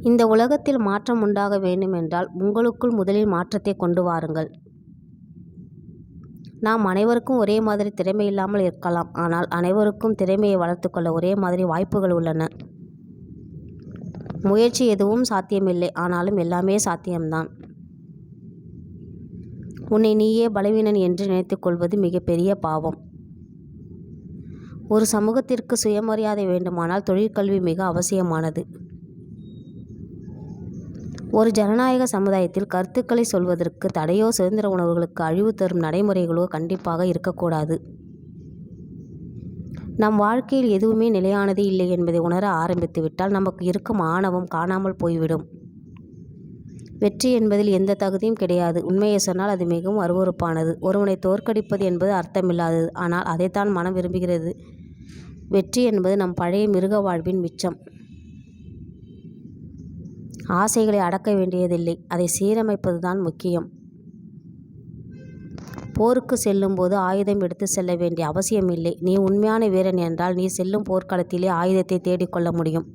இந்த உலகத்தில் மாற்றம் உண்டாக வேண்டுமென்றால் உங்களுக்குள் முதலில் மாற்றத்தை கொண்டு வாருங்கள். நாம் அனைவருக்கும் ஒரே மாதிரி திறமை இல்லாமல் இருக்கலாம். ஆனால் அனைவருக்கும் திறமையை வளர்த்துக்கொள்ள ஒரே மாதிரி வாய்ப்புகள் உள்ளன. முயற்சி எதுவும் சாத்தியமில்லை. ஆனாலும் எல்லாமே சாத்தியம்தான். உன்னை நீயே பலவீனன் என்று நினைத்துக் கொள்வது மிகப்பெரிய பாவம். ஒரு சமூகத்திற்கு சுயமரியாதை வேண்டுமானால் தொழிற்கல்வி மிக அவசியமானது. ஒரு ஜனநாயக சமுதாயத்தில் கருத்துக்களை சொல்வதற்கு தடையோ சுதந்திர உணர்வுகளுக்கு அழிவு தரும் நடைமுறைகளோ கண்டிப்பாக இருக்கக்கூடாது. நம் வாழ்க்கையில் எதுவுமே நிலையானது இல்லை என்பதை உணர ஆரம்பித்துவிட்டால் நமக்கு இருக்கும் ஆணவம் காணாமல் போய்விடும். வெற்றி என்பதில் எந்த தகுதியும் கிடையாது. உண்மையை சொன்னால் அது மிகவும் அருவருப்பானது. ஒருவனை தோற்கடிப்பது என்பது அர்த்தமில்லாதது. ஆனால் அதைத்தான் மனம் விரும்புகிறது. வெற்றி என்பது நம் பழைய மிருக வாழ்வின் மிச்சம். ஆசைகளை அடக்க வேண்டியதில்லை. அதை சீரமைப்பதுதான் முக்கியம். போருக்குச் செல்லும்போது ஆயுதம் எடுத்துச் செல்ல வேண்டிய அவசியமில்லை. நீ உண்மையான வீரன் என்றால் நீ செல்லும் போர்க்களத்திலே ஆயுதத்தை தேடிக்கொள்ள முடியும்.